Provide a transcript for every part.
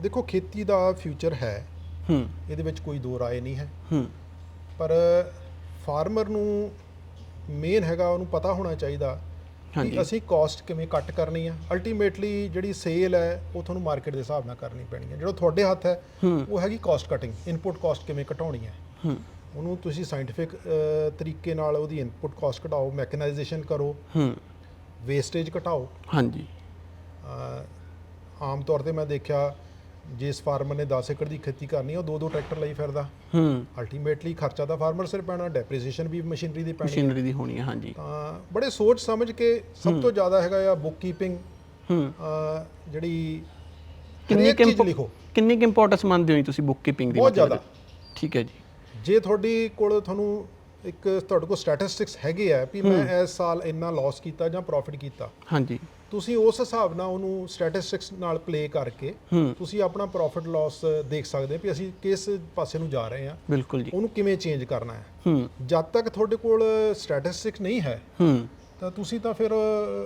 ਦੇਖੋ ਖੇਤੀ ਦਾ ਫਿਊਚਰ ਹੈ। ਹੂੰ। ਇਹਦੇ ਵਿੱਚ ਕੋਈ ਦੋ ਰਾਏ ਨਹੀਂ ਹੈ। ਹੂੰ। ਪਰ ਫਾਰਮਰ ਨੂੰ ਮੇਨ ਹੈਗਾ ਉਹਨੂੰ ਪਤਾ ਹੋਣਾ ਚਾਹੀਦਾ ਹਾਂਜੀ। ਕਿ ਅਸੀਂ ਕਾਸਟ ਕਿਵੇਂ ਕੱਟ ਕਰਨੀ ਆ। ਅਲਟੀਮੇਟਲੀ ਜਿਹੜੀ ਸੇਲ ਹੈ ਉਹ ਤੁਹਾਨੂੰ ਮਾਰਕੀਟ ਦੇ ਹਿਸਾਬ ਨਾਲ ਕਰਨੀ ਪੈਣੀ ਹੈ ਜਿਹੜਾ ਤੁਹਾਡੇ ਹੱਥ ਹੈ। ਉਹ ਹੈਗੀ ਕਾਸਟ ਕਟਿੰਗ ਇਨਪੁਟ ਕਾਸਟ ਕਿਵੇਂ ਘਟਾਉਣੀ ਹੈ। ਹੂੰ। ਉਹਨੂੰ ਤੁਸੀਂ ਸਾਇੰਟਿਫਿਕ ਤਰੀਕੇ ਨਾਲ ਉਹਦੀ ਇਨਪੁਟ ਕਾਸਟ ਘਟਾਓ ਮੈਕਨਾਈਜੇਸ਼ਨ ਕਰੋ। ਹੂੰ। ਵੇਸਟੇਜ ਘਟਾਓ। ਹਾਂਜੀ। ਆਮ ਤੌਰ ਤੇ ਮੈਂ ਦੇਖਿਆ ਜਿਸ ਫਾਰਮਰ ਨੇ 10 ਏਕੜ ਦੀ ਖੇਤੀ ਕਰਨੀ ਉਹ ਦੋ ਦੋ ਟਰੈਕਟਰ ਲਈ ਫਿਰਦਾ। ਹੂੰ। ਅਲਟੀਮੇਟਲੀ ਖਰਚਾ ਤਾਂ ਫਾਰਮਰ ਸਿਰ ਪੈਣਾ ਡੈਪਰੀਸੀਏਸ਼ਨ ਵੀ ਮਸ਼ੀਨਰੀ ਦੀ ਪੈਣੀ ਮਸ਼ੀਨਰੀ ਦੀ ਹੋਣੀ ਹੈ ਹਾਂਜੀ। ਤਾਂ ਬੜੇ ਸੋਚ ਸਮਝ ਕੇ ਸਭ ਤੋਂ ਜ਼ਿਆਦਾ ਹੈਗਾ ਆ ਬੁੱਕ ਕੀਪਿੰਗ ਹੂੰ ਜਿਹੜੀ ਕਿੰਨੀ ਕੁ ਲਿਖੋ। ਕਿੰਨੀ ਕੁ ਇੰਪੋਰਟੈਂਸ ਮੰਨਦੇ ਹੋ ਤੁਸੀਂ ਬੁੱਕ ਕੀਪਿੰਗ ਦੀ ਬਹੁਤ? ਜ਼ਿਆਦਾ। ਠੀਕ ਹੈ ਜੀ। ਜੇ ਤੁਹਾਡੀ ਕੋਲ ਤੁਹਾਨੂੰ ਇੱਕ ਤੁਹਾਡੇ ਕੋਲ ਸਟੈਟਿਸਟਿਕਸ ਹੈਗੇ ਆ ਵੀ ਮੈਂ ਇਸ ਸਾਲ ਇੰਨਾ ਲਾਸ ਕੀਤਾ ਜਾਂ ਪ੍ਰੋਫਿਟ ਕੀਤਾ ਹਾਂਜੀ। ਤੁਸੀਂ ਉਸ ਹਿਸਾਬ ਨਾਲ ਉਹਨੂੰ ਸਟੈਟਿਸਟਿਕਸ ਨਾਲ ਪਲੇ ਕਰਕੇ ਤੁਸੀਂ ਆਪਣਾ ਪ੍ਰੋਫਿਟ ਲਾਸ ਦੇਖ ਸਕਦੇ ਹੋ ਵੀ ਅਸੀਂ ਕਿਸ ਪਾਸੇ ਨੂੰ ਜਾ ਰਹੇ ਹਾਂ। ਬਿਲਕੁਲ ਜੀ। ਉਹਨੂੰ ਕਿਵੇਂ ਚੇਂਜ ਕਰਨਾ ਹੈ। ਜਦ ਤੱਕ ਤੁਹਾਡੇ ਕੋਲ ਸਟੈਟਿਸਟਿਕਸ ਨਹੀਂ ਹੈ ਤਾਂ ਤੁਸੀਂ ਤਾਂ ਫਿਰ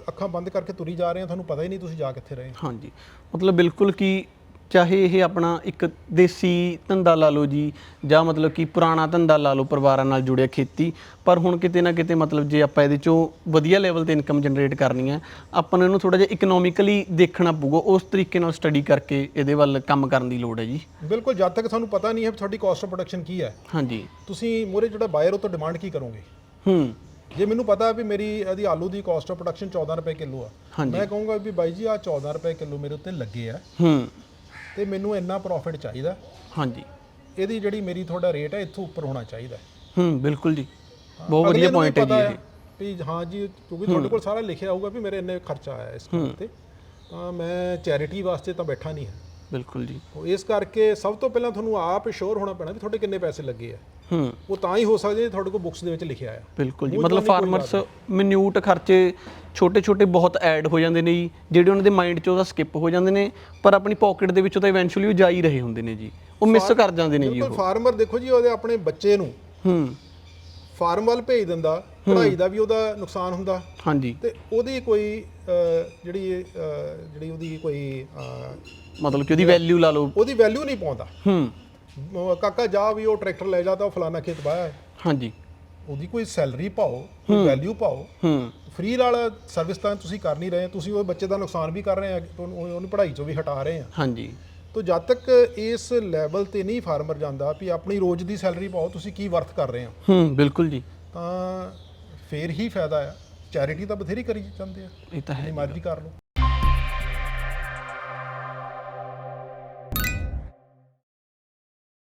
ਅੱਖਾਂ ਬੰਦ ਕਰਕੇ ਤੁਰੀ ਜਾ ਰਹੇ ਹੋ ਤੁਹਾਨੂੰ ਪਤਾ ਹੀ ਨਹੀਂ ਤੁਸੀਂ ਜਾ ਕਿੱਥੇ ਰਹੇ ਹਾਂਜੀ। ਮਤਲਬ ਬਿਲਕੁਲ ਕਿ ਚਾਹੇ ਇਹ ਆਪਣਾ ਇੱਕ ਦੇਸੀ ਧੰਦਾ ਲਾ ਲਓ ਜੀ ਜਾਂ ਮਤਲਬ ਕਿ ਪੁਰਾਣਾ ਧੰਦਾ ਲਾ ਲਓ ਪਰਿਵਾਰਾਂ ਨਾਲ ਜੁੜਿਆ ਖੇਤੀ ਪਰ ਹੁਣ ਕਿਤੇ ਨਾ ਕਿਤੇ ਮਤਲਬ ਜੇ ਆਪਾਂ ਇਹਦੇ ਚੋਂ ਵਧੀਆ ਲੈਵਲ ਤੇ ਇਨਕਮ ਜਨਰੇਟ ਕਰਨੀ ਹੈ ਆਪਾਂ ਨੂੰ ਇਹਨੂੰ ਥੋੜਾ ਜਿਹਾ ਇਕਨੋਮਿਕਲੀ ਦੇਖਣਾ ਪਊਗਾ ਉਸ ਤਰੀਕੇ ਨਾਲ ਸਟੱਡੀ ਕਰਕੇ ਇਹਦੇ ਵੱਲ ਕੰਮ ਕਰਨ ਦੀ ਲੋੜ ਹੈ ਜੀ। ਬਿਲਕੁਲ ਜਦ ਤੱਕ ਤੁਹਾਨੂੰ ਪਤਾ ਨਹੀਂ ਹੈ ਤੁਹਾਡੀ ਕਾਸਟ ਆਫ ਪ੍ਰੋਡਕਸ਼ਨ ਕੀ ਹੈ ਹਾਂਜੀ। ਤੁਸੀਂ ਮੋਰੇ ਜਿਹੜਾ ਬਾਇਰ ਉਹ ਤੋਂ ਡਿਮਾਂਡ ਕੀ ਕਰੋਗੇ? ਹੂੰ। ਜੇ ਮੈਨੂੰ ਪਤਾ ਵੀ ਮੇਰੀ ਇਹਦੀ ਆਲੂ ਦੀ ਕਾਸਟ ਆਫ ਪ੍ਰੋਡਕਸ਼ਨ 14 ਰੁਪਏ ਕਿਲੋ ਆ। ਮੈਂ ਕਹੂੰਗਾ ਵੀ ਬਾਈ ਜੀ ਆ 14 ਰੁਪਏ ਕਿਲੋ ਮੇਰੇ ਉੱਤੇ ਲੱਗੇ ਆ। ਹੂੰ। ਤੇ ਮੈਨੂੰ ਇੰਨਾ ਪ੍ਰੋਫਿਟ ਚਾਹੀਦਾ। ਹਾਂਜੀ। ਇਹਦੀ ਜਿਹੜੀ ਮੇਰੀ ਤੁਹਾਡਾ ਰੇਟ ਹੈ ਇੱਥੋਂ ਉੱਪਰ ਹੋਣਾ ਚਾਹੀਦਾ। ਹੂੰ ਬਿਲਕੁਲ ਜੀ। ਬਹੁਤ ਵਧੀਆ ਪੁਆਇੰਟ ਹੈ ਜੀ। ਇਹ ਵੀ ਹਾਂ ਜੀ ਕਿਉਂਕਿ ਤੁਹਾਡੇ ਕੋਲ ਸਾਰਾ ਲਿਖਿਆ ਹੋਊਗਾ ਵੀ ਮੇਰੇ ਇੰਨੇ ਖਰਚਾ ਆਇਆ ਇਸ ਕੰਮ ਤੇ। ਤਾਂ ਮੈਂ ਚੈਰਿਟੀ ਵਾਸਤੇ ਤਾਂ ਬੈਠਾ ਨਹੀਂ ਹਾਂ। ਬਿਲਕੁਲ ਜੀ। ਉਹ ਇਸ ਕਰਕੇ ਸਭ ਤੋਂ ਪਹਿਲਾਂ ਤੁਹਾਨੂੰ ਆਪ ਸ਼ੋਰ ਹੋਣਾ ਪੈਣਾ ਵੀ ਤੁਹਾਡੇ ਕਿੰਨੇ ਪੈਸੇ ਲੱਗੇ ਆ। ਉਹ ਤਾਂ ਹੀ ਹੋ ਸਕਦੇ ਜੇ ਤੁਹਾਡੇ ਕੋਲ ਬੁੱਕਸ ਦੇ ਵਿੱਚ ਲਿਖਿਆ ਆ। ਬਿਲਕੁਲ ਜੀ। ਉਹ ਮਤਲਬ ਫਾਰਮਰਸ ਮਿਨਿਊਟ ਖਰਚੇ ਛੋਟੇ ਛੋਟੇ ਬਹੁਤ ਐਡ ਹੋ ਜਾਂਦੇ ਨੇ ਜੀ। ਜਿਹੜੇ ਉਹਨਾਂ ਦੇ ਮਾਈਂਡ 'ਚ ਉਹਦਾ ਸਕਿਪ ਹੋ ਜਾਂਦੇ ਨੇ ਪਰ ਆਪਣੀ ਪਾਕਟ ਦੇ ਵਿੱਚੋਂ ਤਾਂ ਇਵੈਂਚੁਅਲੀ ਉਹ ਜਾ ਹੀ ਰਹੇ ਹੁੰਦੇ ਨੇ ਜੀ। ਉਹ ਮਿਸ ਕਰ ਜਾਂਦੇ ਨੇ ਜੀ ਉਹ। ਫਾਰਮਰ ਦੇਖੋ ਜੀ ਉਹਦੇ ਆਪਣੇ ਬੱਚੇ ਨੂੰ ਹੂੰ। ਫਾਰਮ ਵੱਲ ਭੇਜ ਦਿੰਦਾ ਪੜ੍ਹਾਈ ਦਾ ਵੀ ਉਹਦਾ ਨੁਕਸਾਨ ਹੁੰਦਾ। ਹਾਂਜੀ। ਤੇ ਉਹਦੀ ਕੋਈ ਜਿਹੜੀ ਜਿਹੜੀ ਉਹਦੀ ਕੋਈ ਮਤਲਬ ਕਿ ਉਹਦੀ ਵੈਲਿਊ ਲਾ ਲਓ। ਉਹਦੀ ਵੈਲਿਊ ਨਹੀਂ ਪਾਉਂਦਾ। ਹੂੰ। ਕਾਕਾ ਜਾ ਵੀ ਉਹ ਟਰੈਕਟਰ ਲੈ ਜਾ ਤਾਂ ਉਹ ਫਲਾਣਾ ਖੇਤ ਵਾਇਆ ਹੈ। ਹਾਂਜੀ। ਉਹਦੀ ਕੋਈ ਸੈਲਰੀ ਪਾਓ ਕੋਈ ਵੈਲਿਊ ਪਾਓ। ਹੂੰ। ਫ੍ਰੀ ਵਾਲਾ ਸਰਵਿਸ ਤਾਂ ਤੁਸੀਂ ਕਰ ਨਹੀਂ ਰਹੇ ਤੁਸੀਂ ਉਹ ਬੱਚੇ ਦਾ ਨੁਕਸਾਨ ਵੀ ਕਰ ਰਹੇ ਆ ਉਹਨੂੰ ਉਹਨੂੰ ਪੜ੍ਹਾਈ ਚੋਂ ਵੀ ਹਟਾ ਰਹੇ ਆ। ਹਾਂਜੀ। ਤੋ ਜਦ ਤੱਕ ਇਸ ਲੈਵਲ ਤੇ ਨਹੀਂ ਫਾਰਮਰ ਜਾਂਦਾ ਵੀ ਆਪਣੀ ਰੋਜ਼ ਦੀ ਸੈਲਰੀ ਪਾਓ ਤੁਸੀਂ ਕੀ ਵਰਥ ਕਰ ਰਹੇ ਹੋ? ਹੂੰ ਬਿਲਕੁਲ ਜੀ। ਤਾਂ ਫੇਰ ਹੀ ਫਾਇਦਾ ਆ। ਚੈਰਿਟੀ ਤਾਂ ਬਥੇਰੀ ਕਰੀ ਜਾਂਦੇ ਆ। ਇਹ ਤਾਂ ਹੈ ਜਿੰਨੀ ਮਰਜ਼ੀ ਕਰ ਲਓ।